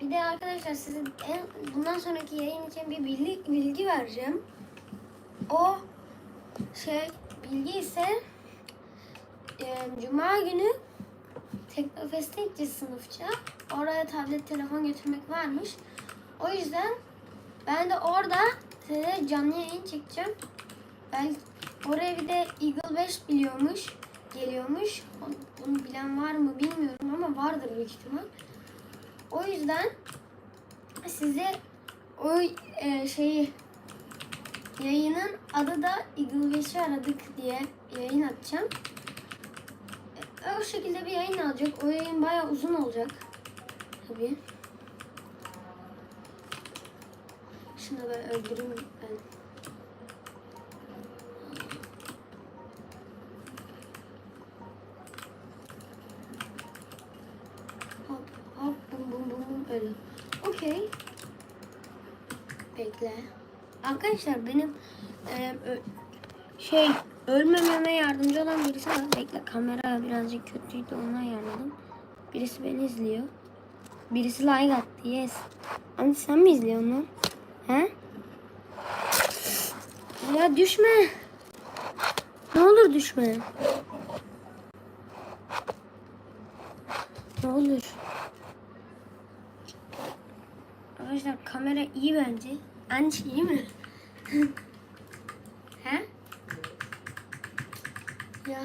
Bir de arkadaşlar size en, bundan sonraki yayın için bir bilgi, bilgi vereceğim. O şey bilgi ise e, Cuma günü Teknofest'e gideceğiz sınıfça. Oraya tablet, telefon götürmek varmış. O yüzden ben de orada size canlı yayın çekeceğim. Ben oraya bir de Eagle 5 biliyormuş, geliyormuş. Bunu bilen var mı bilmiyorum ama vardır büyük ihtimal. O yüzden size o e, şeyi yayının adı da Eagle 5'i aradık diye yayın atacağım. E, o şekilde bir yayın alacak. O yayın bayağı uzun olacak. Tabii. Şunu ben öldüreyim ben. Hop hop bum bum bum bum öyle. Okey. Bekle. Arkadaşlar benim e, şey ölmememe yardımcı olan birisi var. Bekle kamera birazcık kötüydü ona ayarladım. Birisi beni izliyor. Birisi like attı yes. Hani sen mi izliyorsun lan? He? Ya düşme. Ne olur düşme. Ne olur. Arkadaşlar kamera iyi bence. İyi mi? He? Ya.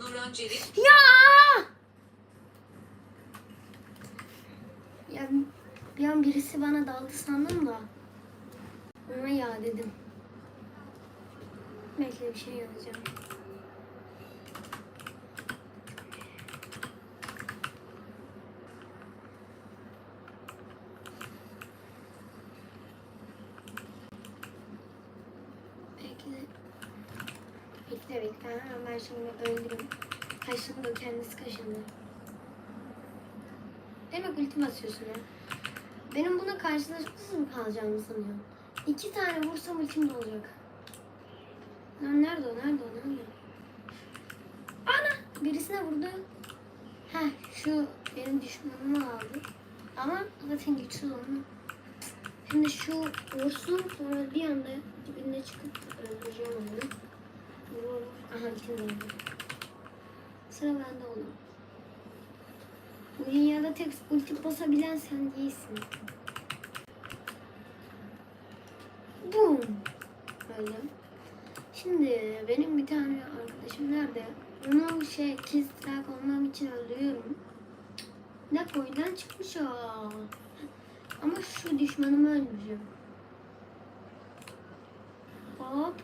Nurhan Çelik, Ya! Ya bir an birisi bana daldı sandım da. Ona ya dedim. Bekle bir şey yazacağım. Bekle. Bekle bekle. Ha, ben şimdi öldürürüm. Kaşındı kendisi kaşındı. Demek ulti basıyorsun ya. Benim buna karşılaşmasız mı kalacağımı sanıyorum. İki tane vursam ultim de olacak. Lan nerede o? Nerede o? Nerede? Ana! Birisine vurdu. Heh şu benim düşmanımı aldı. Ama zaten güçsüz onu. Şimdi şu vursun sonra bir anda dibine çıkıp öldüreceğim onu. Aha öldü. Sıra bende oğlum. Bu dünyada tek ulti basabilen sen değilsin. Boom. Öyle. Şimdi benim bir tane arkadaşım nerede? Onu şey kiz trak olmam için öldürüyorum. Ne koydan çıkmış o. Ama şu düşmanımı öldüreceğim. Hop.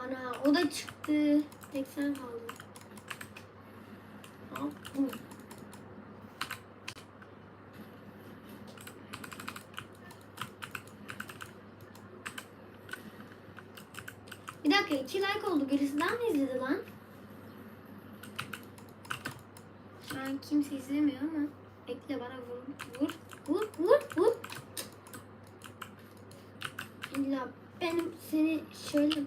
Ana o da çıktı. Tek sen kaldın. Hop. bu. Bir dakika iki like oldu. Birisi daha mı izledi lan? Şu an kimse izlemiyor ama bekle bana vur. Vur. Vur. Vur. Vur. İlla benim seni şöyle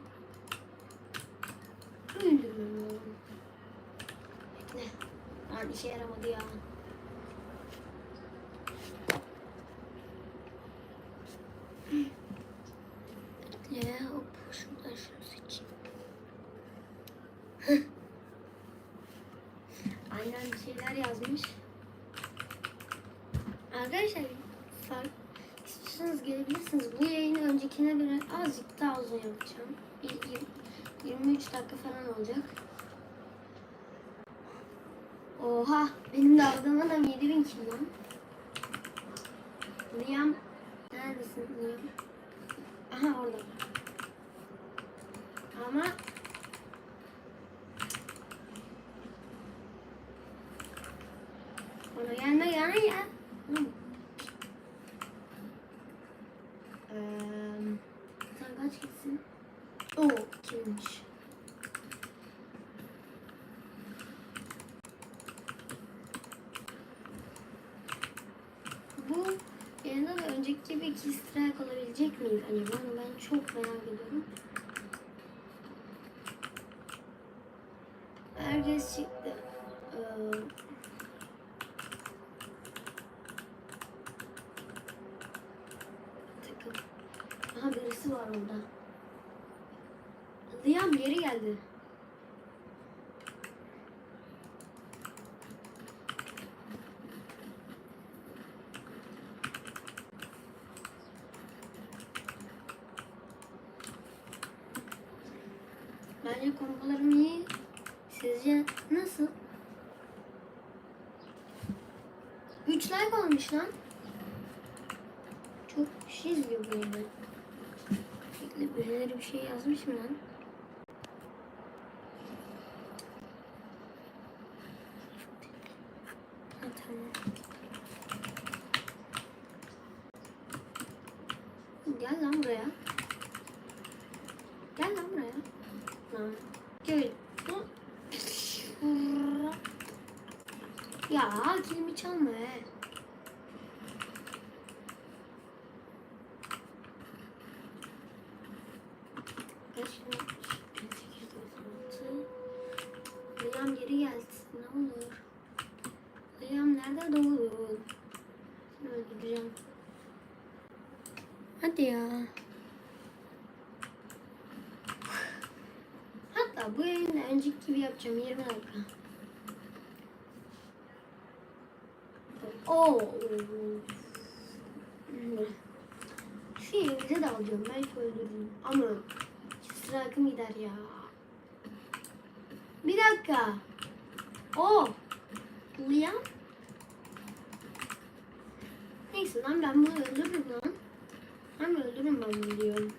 öldürüyorum. Bekle. Lan işe yaramadı ya. Bekle hop şuradan şunu seçeyim. Aynen bir şeyler yazmış. Arkadaşlar fark İstiyorsanız gelebilirsiniz. Bu yayını öncekine göre azıcık daha uzun yapacağım. Bir, yir- 23 dakika falan olacak. Oha! Benim de aldığım adam 7000 kilo. Liam neredesin Liam? Aha orada. Ama ona gelme yana ya. Hı. Eee, sen kaç gitsin? Oo, kimmiş? Bu yanında da önceki gibi iki strike olabilecek miyiz acaba? Onu ben çok merak ediyorum. Herkes çıktı. Ee. Aha birisi var orada. Liam geri geldi. Bence kombolarım iyi. Sizce nasıl? 3 like olmuş lan. Çok kişi izliyor bu bir şey yazmış mı lan? Ha, tamam. Gel lan buraya. Gel lan buraya. Lan. Gel. Hı. Ya kilimi çalma he. Kaç lira? 896. Liam geri gelsin ne olur. Liam nerede doğru? Öldüreceğim. Hadi ya. Hatta bu yayını önceki gibi yapacağım 20 dakika. Oo. Şu yengece de alacağım. Belki öldürürüm. Ama strike'ım gider ya. Dakika. O. Liam. Neyse lan ben bunu öldürürüm lan. Hem öldürürüm ben bunu diyorum.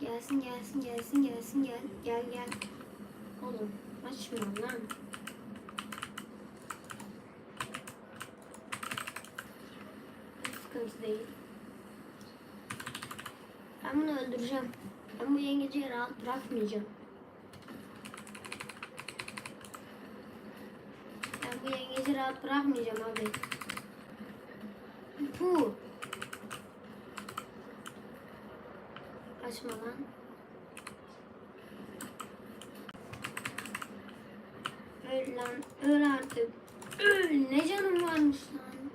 Gelsin gelsin gelsin gelsin gel. Gel gel. Oğlum açmıyor lan. Sıkıntı değil. Ben bunu öldüreceğim. Ben bu yengeci rahat bırakmayacağım. Ben bu yengeci rahat bırakmayacağım abi. Bu. Kaçma lan. Öl lan. Öl artık. Öl. Ne canım varmış lan.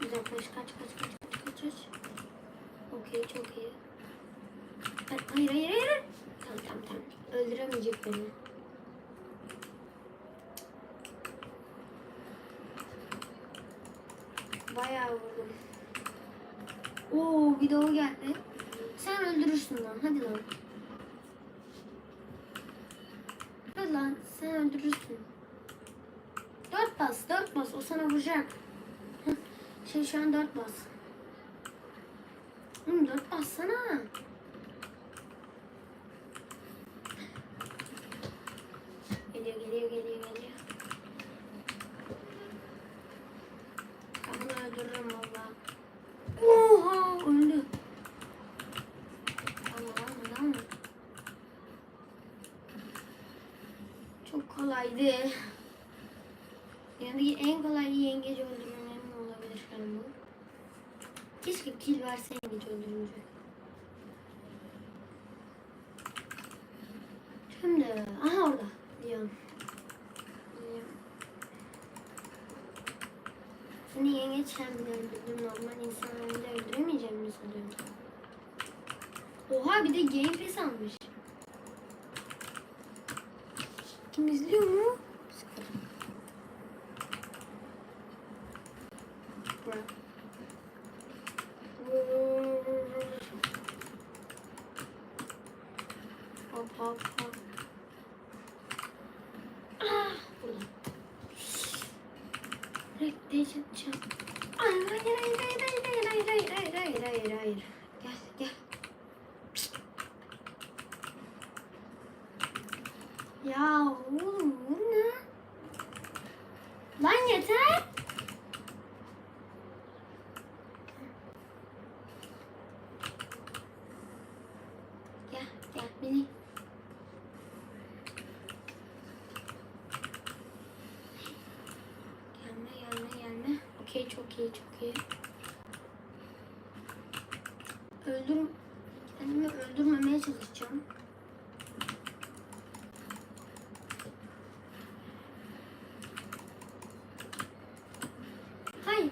Güzel kaç kaç kaç kaç kaç kaç kaç. Okey çok iyi. Hayır hayır hayır. hayır. Tamam tamam tamam. Öldüremeyecek beni. Bayağı vurdum. Oo bir de o geldi. Sen lan. Hadi lan. Sen öldürürsün. Dört bas. Dört bas. O sana vuracak. Şey şu an dört bas. Oğlum dört bassana. Geliyor geliyor geliyor geliyor. Ben bunu öldürürüm valla. Oha öldü. Allah Allah Allah. Çok kolaydı. Yani en kolay yengeci öldürmem olabilir şu an bu. Keşke kill verse yengeç öldürünce. Şimdi aha orada diyorum. Seni yengeç sen bile öldürdün normal insanları da öldüremeyeceğim mi sanıyorsun? Oha bir de Game Pass almış. Kim izliyor mu? 봐, 봐, 봐. Like they should jump. İyi, çok iyi, çok iyi. Öldür... Kendimi öldürmemeye çalışacağım. Hayır.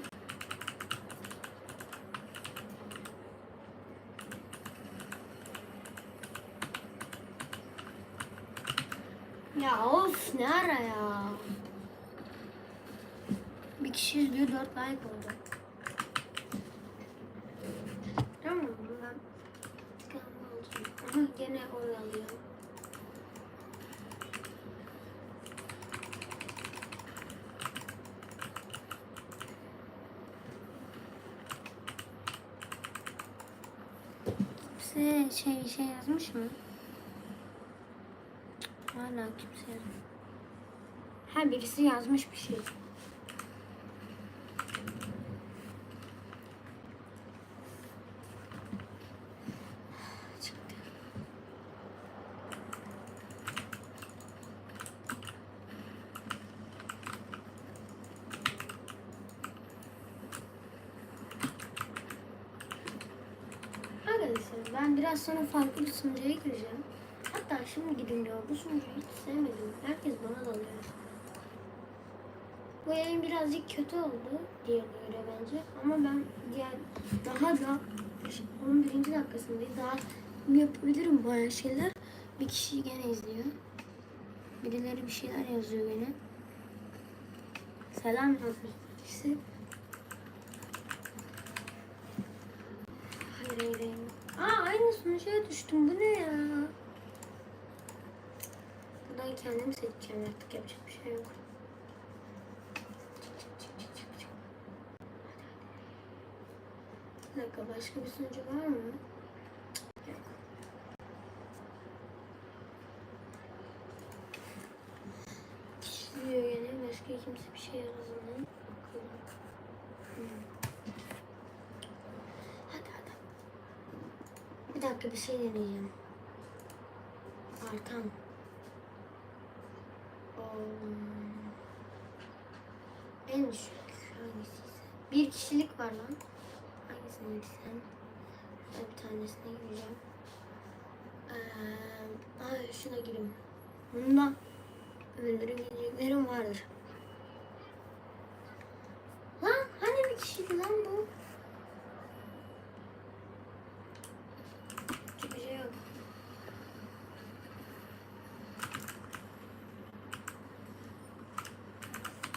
Ya of ne ara ya. Bir kişi izliyor dört like oldu. Tamam mı? Ben sıkıntı olacağım. Ama gene oyalıyor. Kimse şey şey yazmış mı? Hala kimse yazmış. Ha birisi yazmış bir şey. Çıktı. Arkadaşlar ben biraz sonra farklı bir sunucuya gireceğim. Hatta şimdi gidin ya bu sunucuyu hiç sevmedim. Herkes bana dalıyor. Bu yayın birazcık kötü oldu diğerine göre bence. Ama ben diğer daha da 11. dakikasındayım. Daha yapabilirim bayağı şeyler. Bir kişi gene izliyor. Birileri bir şeyler yazıyor gene. Selam yazmış birisi. Hayır hayır hayır. Aynı sunucuya düştüm. Bu ne ya? Buradan kendim seçeceğim artık yapacak bir şey yok. Bir dakika başka bir sunucu var mı? Yok. Kişiliyor yine başka kimse bir şey yazmıyor. Bakalım. Hmm. Hadi hadi. Dakika bir şey deneyeceğim. Artan. Um, en düşük hangisiyse. Bir kişilik var lan. Hangisine gitsem? Bir tanesine gireceğim. Ee, ay şuna gireyim. Bunda öldürebileceklerim vardır. Lan hani bir kişiydi lan bu? Hiçbir şey yok.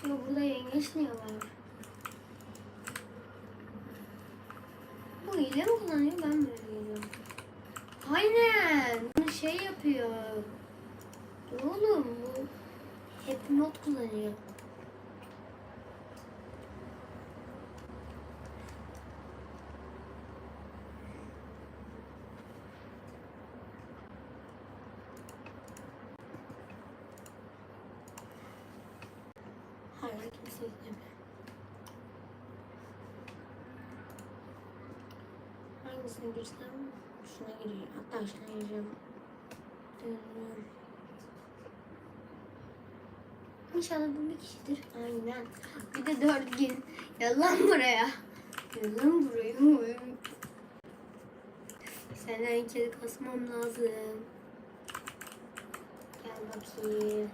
Yok burada var? Bu hile kullanıyor ben mi öyle geliyorum? Aynen. Bunu şey yapıyor. Oğlum bu hep not kullanıyor. Hala kimse izlemiyor. Hangisine girsem şuna gireyim. Hatta şuna gireceğim. Dönüyorum. İnşallah bu bir kişidir. Aynen. Bir de dört gün. Yalan buraya. Yalan buraya. Senden kedi kasmam lazım. Gel bakayım.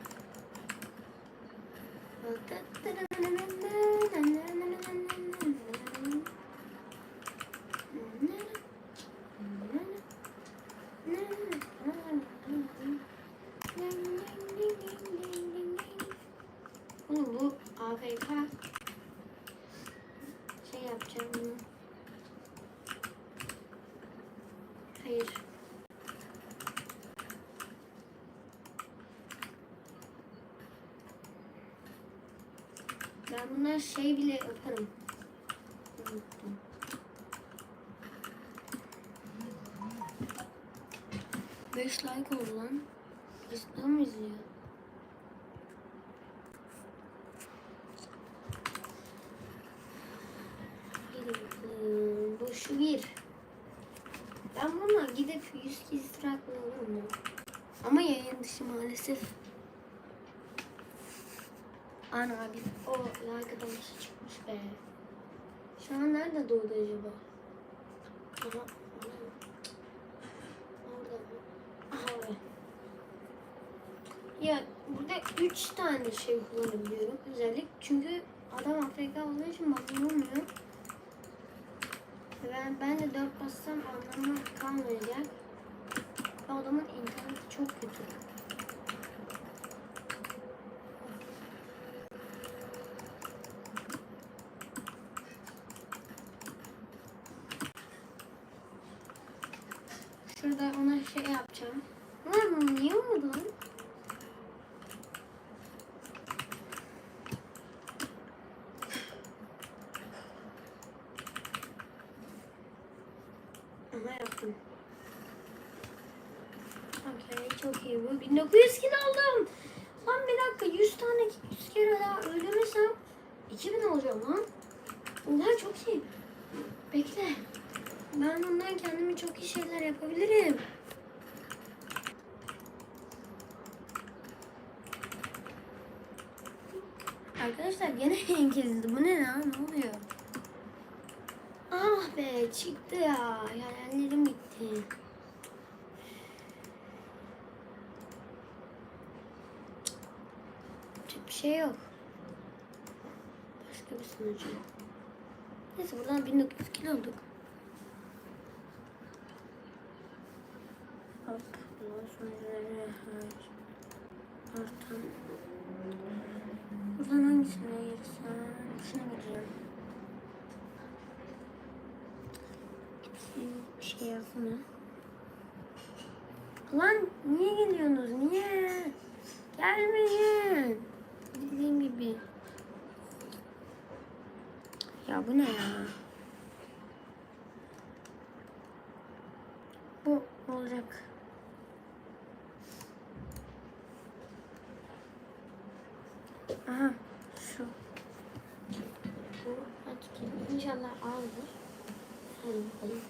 Oğlum bu AFK şey yapacağım bunu. Hayır. Ben bunlar şey bile yaparım. Unuttum. Beş like oldu lan. Birisi mı izliyor? Hadi bakalım. Bu şu bir. Ben buna gidip yüz kez trakla olur mu? Ama yayın dışı maalesef. Ana abi o like adaması çıkmış be. Şu an nerede doğdu acaba? Aha, orada mı? Aha orada. Ya burada üç tane şey kullanabiliyorum özellik. Çünkü adam Afrika olduğu için bana olmuyor. Ben, ben de dört bassam anlamı kalmayacak. Adamın interneti çok kötü. Şurada ona şey yapacağım. Lan niye olmadı lan? Ama yaptım. Okey çok iyi bu. 1900 kilo aldım. Lan bir dakika 100 tane 100 kere daha öldürürsem 2000 olacağım lan. Oha çok iyi. Bekle. Ben bundan kendime çok iyi şeyler yapabilirim. Arkadaşlar gene kesildi. Bu ne lan? Ne oluyor? Ah be çıktı ya. Hayallerim gitti. Çok bir şey yok. Başka bir sunucu. Neyse buradan 1900 kilo olduk. Hop. Bundan sunucuları hayır. Buradan hangisine girsem? Şuna gireceğim. Bir şey yazma. Lan niye geliyorsunuz? Niye? Gelmeyin. Dediğim gibi. Ya bu ne ya? Bu olacak. Aha şu. Bu hadi inşallah aldır. Hadi bakalım.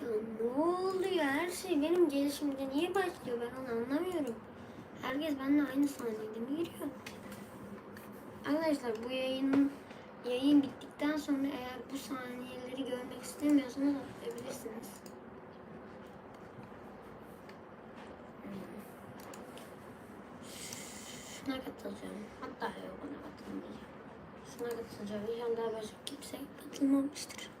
Ya ne oluyor? Her şey benim gelişimde niye başlıyor? Ben onu anlamıyorum. Herkes benimle aynı saniyede mi giriyor? Arkadaşlar bu yayın yayın bittikten sonra eğer bu saniyeleri görmek istemiyorsanız atlayabilirsiniz. Şuna katılacağım. Hatta yok ona katılmayacağım. Şuna katılacağım. İnşallah başka kimse katılmamıştır.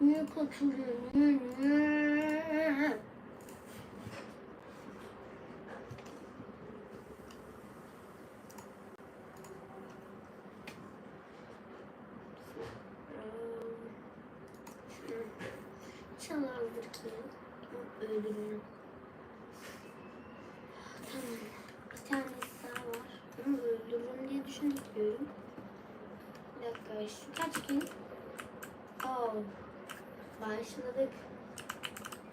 Niye? İnşallah alır ki. Öldürürüm. Tamam. Bir tanesi daha var. Onu öldürürüm diye düşünüyorum. Bir dakika. Şu kaç gün? Oo. Başladık.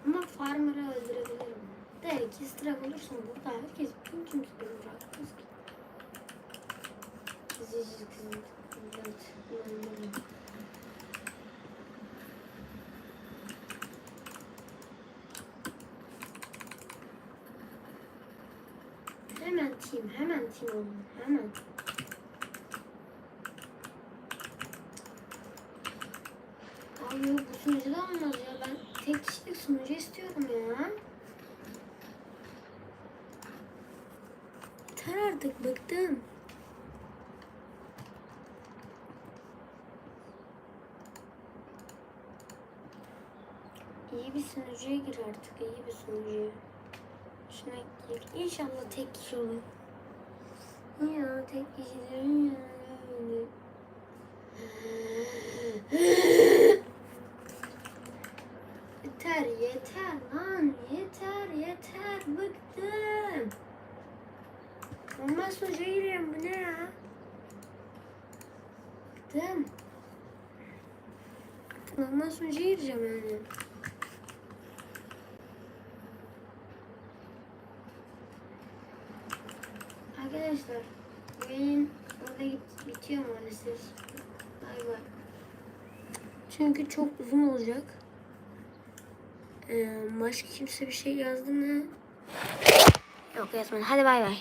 Ama farmer'ı öldürebilirim. De iki strike olursa burada herkes bütün tüm beni bırakmaz ki. Hemen team, hemen team olun, hemen. Sunucu da olmaz ya. Ben tek kişilik sunucu istiyorum ya. Yeter artık bıktım. İyi bir sunucuya gir artık, iyi bir sunucuya. Şuna gir. İnşallah tek kişi olur. Ya tek kişi değil ya. Yeter lan yeter yeter bıktım. Normal sonuca giriyorum bu ne ya? Bıktım. Normal sonuca gireceğim yani. Arkadaşlar yayın burada bit- bitiyor maalesef. Bay bay. Çünkü çok uzun olacak. Ee, başka kimse bir şey yazdı mı? Ya okuyasın. Hadi bay bay.